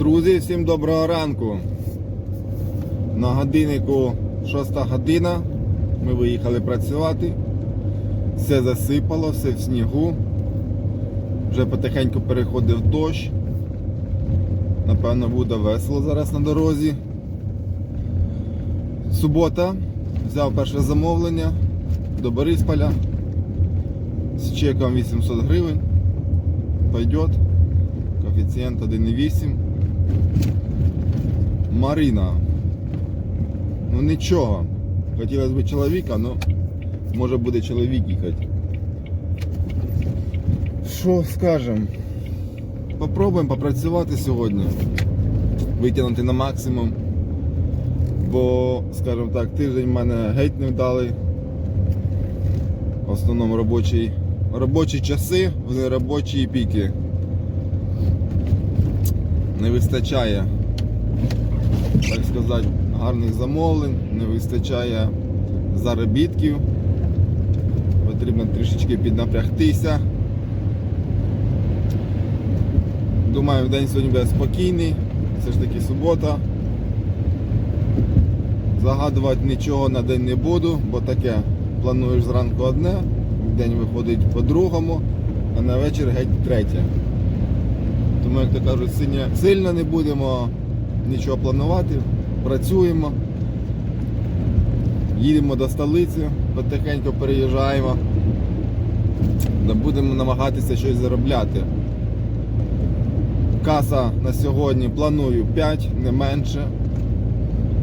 Друзі, всім доброго ранку. На годиннику 6 година. Ми виїхали працювати. Все засипало, все в снігу. Вже потихеньку переходив дощ. Напевно, буде весело зараз на дорозі. Субота. Взяв перше замовлення до Борисполя. З чеком 800 гривень. Пойдет. Коефіцієнт 1,8. Марина. Ну нічого. Хотілося б чоловіка, ну може буде чоловік їхати. Що скажем? Попробуємо попрацювати сьогодні. Витягнути на максимум. Бо, скажімо так, тиждень в мене геть не вдалий. В основному робочі, робочі часи, в робочі піки. Не вистачає, так сказати, гарних замовлень, не вистачає заробітків. Потрібно трішечки піднапрягтися. Думаю, день сьогодні буде спокійний, все ж таки субота. Загадувати нічого на день не буду, бо таке плануєш зранку одне, в день виходить по-другому, а на вечір геть третє. Тому, як то кажуть, сильно, не будемо нічого планувати, працюємо, їдемо до столиці, потихеньку переїжджаємо, будемо намагатися щось заробляти. Каса на сьогодні планую 5, не менше,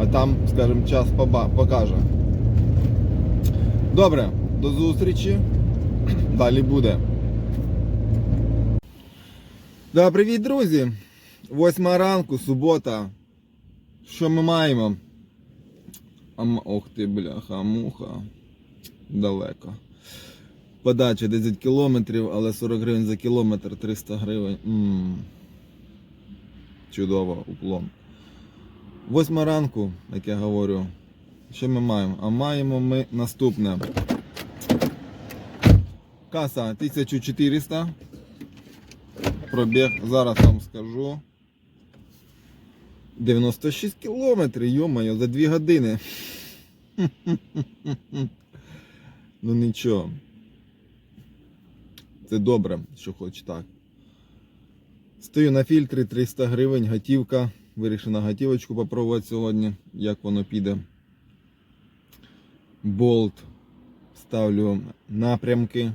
а там, скажімо, час покаже. Добре, до зустрічі. Далі буде. Да, привіт, друзі! Восьма ранку, субота. Що ми маємо? Ам... Ох ти, бляха, муха. Далеко. Подача 10 кілометрів, але 40 гривень за кілометр, 300 гривень. м Чудово, уклон. Восьма ранку, як я говорю. Що ми маємо? А маємо ми наступне. Каса 1400. Пробіг, зараз вам скажу. 96 кілометрів, йомайо, за 2 години. Ну нічого. Це добре, що хоч так. Стою на фільтрі 300 гривень, готівка. Вирішена готівочку попробувати сьогодні, як воно піде. Болт. Ставлю напрямки.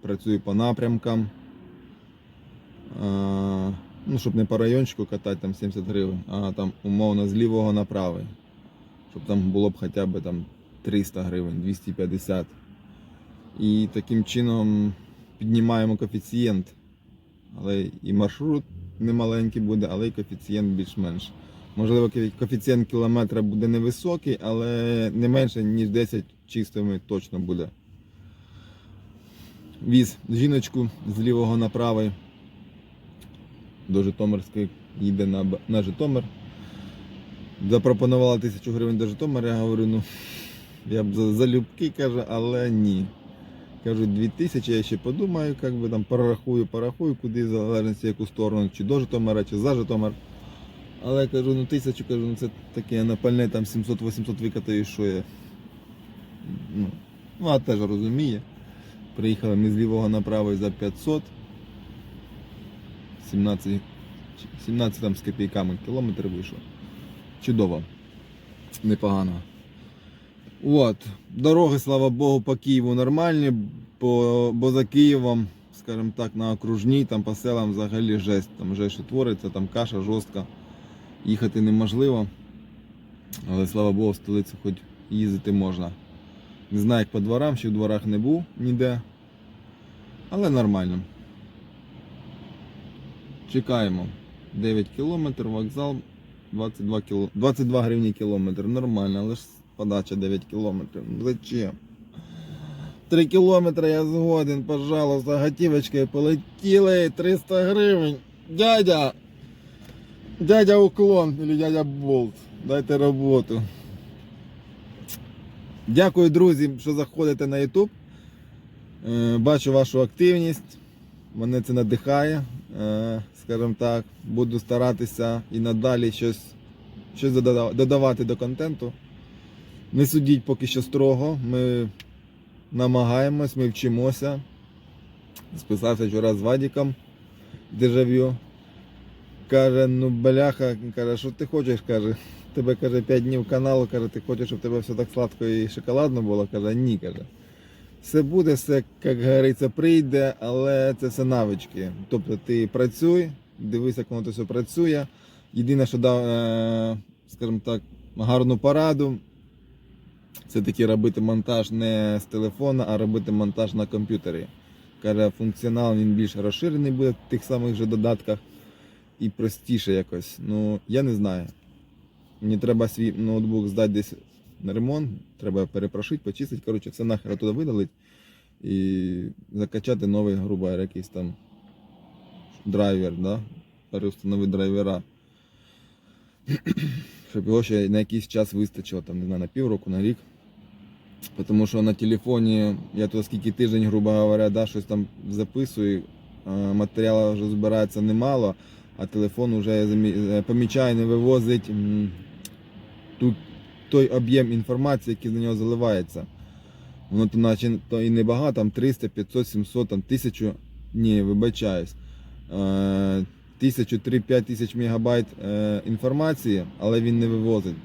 Працюю по напрямкам. Ну, щоб не по райончику катати там 70 гривень, а там умовно з лівого на правий. Щоб там було б хоча б там 300 гривень, 250. І таким чином піднімаємо коефіцієнт. Але і маршрут не маленький буде, але і коефіцієнт більш-менш. Можливо, коефіцієнт кілометра буде невисокий, але не менше, ніж 10 чистими точно буде. Віз жіночку з лівого на правий до Житомирської їде на, на Житомир. Запропонувала тисячу гривень до Житомира, я говорю, ну я б за- залюбки каже, але ні. Кажу, 2000, я ще подумаю, як би там порахую, порахую, куди в залежності яку сторону, чи до Житомира, чи за Житомир. Але я кажу, ну тисячу кажу, ну це таке я на пальне там 700-800 викатаю, що я. Ну, вона теж розуміє. Приїхали ми з лівого на правий за 500. 17, 17 там з копійками кілометр вийшло. Чудово. Непогано. От. Дороги, слава Богу, по Києву нормальні, бо, бо за Києвом, скажімо так, на окружній, там по селам взагалі жесть. Там вже що твориться, там каша жорстка. Їхати неможливо. Але слава Богу, в столицю хоч їздити можна. Не знаю, як по дворам, ще в дворах не був ніде. Але нормально. Чекаємо. 9 кілометрів, вокзал 22, кіло... 22 гривні кілометр. Нормально, але ж подача 9 кілометрів. Зачем? 3 кілометри я згоден, пожалуйста, готівочкою полетіли 300 гривень. Дядя! Дядя уклон или дядя болт. Дайте роботу. Дякую, друзі, що заходите на YouTube. Е, Бачу вашу активність. Мене це надихає. Е, скажімо так, буду старатися і надалі щось, щось додавати до контенту. Не судіть поки що строго. Ми намагаємось, ми вчимося. Списався вчора з Вадіком дежавю. Каже, ну бляха, каже, що ти хочеш, каже. Тебе каже 5 днів каналу, каже, ти хочеш, щоб тебе все так сладко і шоколадно було. Каже, ні, каже. Все буде, все, як говориться, прийде, але це все навички. Тобто ти працюй, дивись, як воно все працює. Єдине, що дав, е, скажімо так, гарну пораду, це таки робити монтаж не з телефона, а робити монтаж на комп'ютері. Каже, функціонал він більш розширений буде в тих самих же додатках і простіше якось. Ну, я не знаю. Мені треба свій ноутбук здати десь на ремонт, треба перепрошити, почистити, коротше, все нахер туди видалити і закачати новий, грубо якийсь там драйвер, да? переустановити драйвера. Щоб його ще на якийсь час вистачило, там, не знаю, на півроку, на рік. Тому що на телефоні я то скільки тиждень, грубо говоря, да, щось там записую, матеріалу вже збирається немало, а телефон вже е, помічає, не вивозить м, тут той об'єм інформації, який з нього заливається. Воно то наче то і небагато, там 300, 500, 700, там 1000, ні, вибачаюсь. Е, 1000, 3-5 тисяч мегабайт е, інформації, але він не вивозить.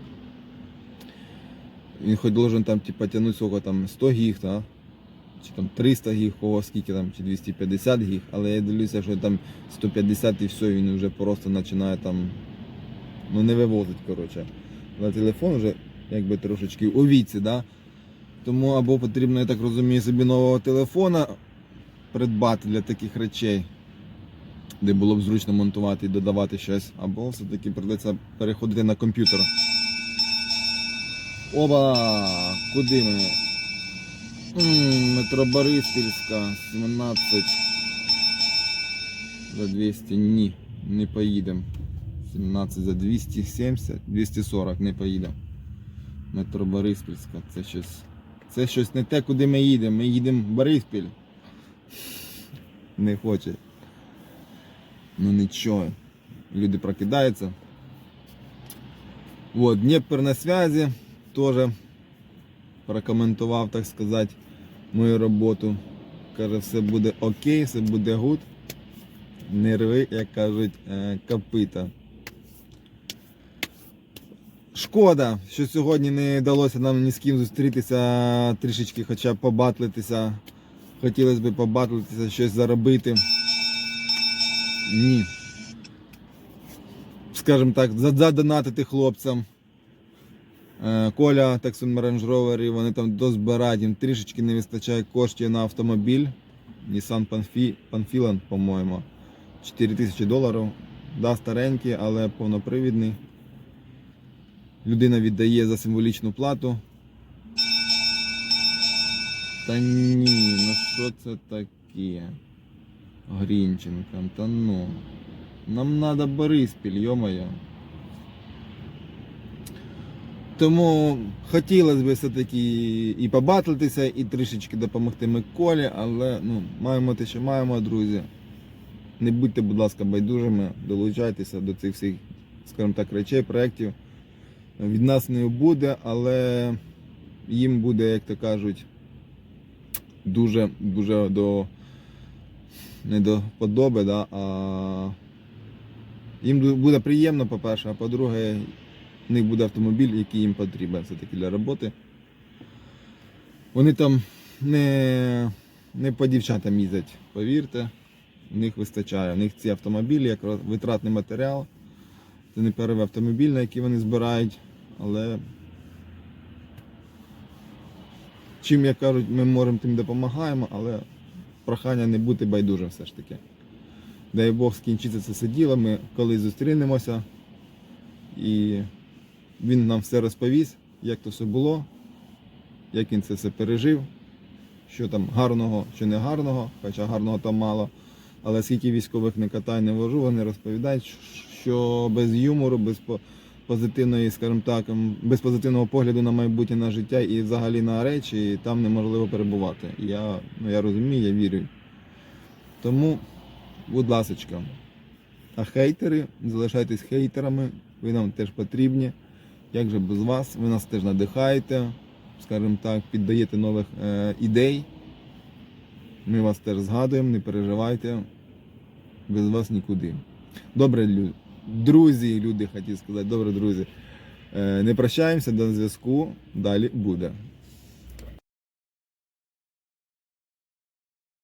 Він хоч должен там типа тягнути сколько там 100 гіг, та? чи там 300 гіг, кого скільки там, чи 250 гіг, але я дивлюся, що там 150 і все, він вже просто починає там ну не вивозить, коротше. На телефон вже якби трошечки у віці, да? Тому або потрібно, я так розумію, собі нового телефона придбати для таких речей, де було б зручно монтувати і додавати щось, або все-таки придеться переходити на комп'ютер. Оба! Куди ми? Метро Бориспільська, 17. За 200. Ні, не поїдемо. 17 за 270, 240 не поїдемо. Метро Бориспільська, це щось. Це щось не те, куди ми їдемо. Ми їдемо в Бориспіль. Не хоче. Ну нічого. Люди прокидаються. Вот, Дніпр на связі. Теж прокоментував, так сказати, мою роботу. Каже, все буде окей, все буде гуд. Не рви, як кажуть, е, копита. Шкода, що сьогодні не вдалося нам ні з ким зустрітися, трішечки хоча б побатлитися. Хотілося б побатлитися, щось заробити. Ні. Скажімо так, задонатити хлопцям. Е, Коля, Texan Range Rover, вони там дозбирають, їм трішечки не вистачає коштів на автомобіль. Nissan Panfi- Panfilan, по-моєму. 4 тисячі доларів. Да, старенький, але повнопривідний. Людина віддає за символічну плату. Та ні, ну що це таке? Грінченка, та ну. Нам треба Бориспіль, йо-моє. Тому хотілося б все-таки і побатлитися, і трішечки допомогти Миколі, але ну, маємо те, що маємо, друзі. Не будьте, будь ласка, байдужими, долучайтеся до цих всіх, скажімо так, речей, проєктів. Від нас не буде, але їм буде, як то кажуть, дуже дуже до не до подоби, да, а їм буде приємно, по-перше, а по-друге, в них буде автомобіль, який їм потрібен все-таки для роботи. Вони там не, не по дівчатам їздять, повірте. В них вистачає. В них ці автомобілі як витратний матеріал. Це не перший автомобіль, на який вони збирають, але чим як кажуть, ми можемо тим допомагаємо, але прохання не бути байдужим все ж таки. Дай Бог скінчиться це все діло, ми колись зустрінемося і він нам все розповість, як то все було, як він це все пережив, що там гарного, що не гарного, хоча гарного там мало. Але скільки військових не катаю, не вожу, вони розповідають, що без юмору, без по- позитивної, скажімо так, без позитивного погляду на майбутнє на життя і взагалі на речі, і там неможливо перебувати. Я, ну, я розумію, я вірю. Тому, будь ласочка, А хейтери, залишайтесь хейтерами, ви нам теж потрібні. Як же без вас? Ви нас теж надихаєте, скажімо так, піддаєте нових е, ідей. Ми вас теж згадуємо, не переживайте. Без вас нікуди. Добре, лю- друзі, люди хотів сказати, добре, друзі. Е, не прощаємося до зв'язку. Далі буде.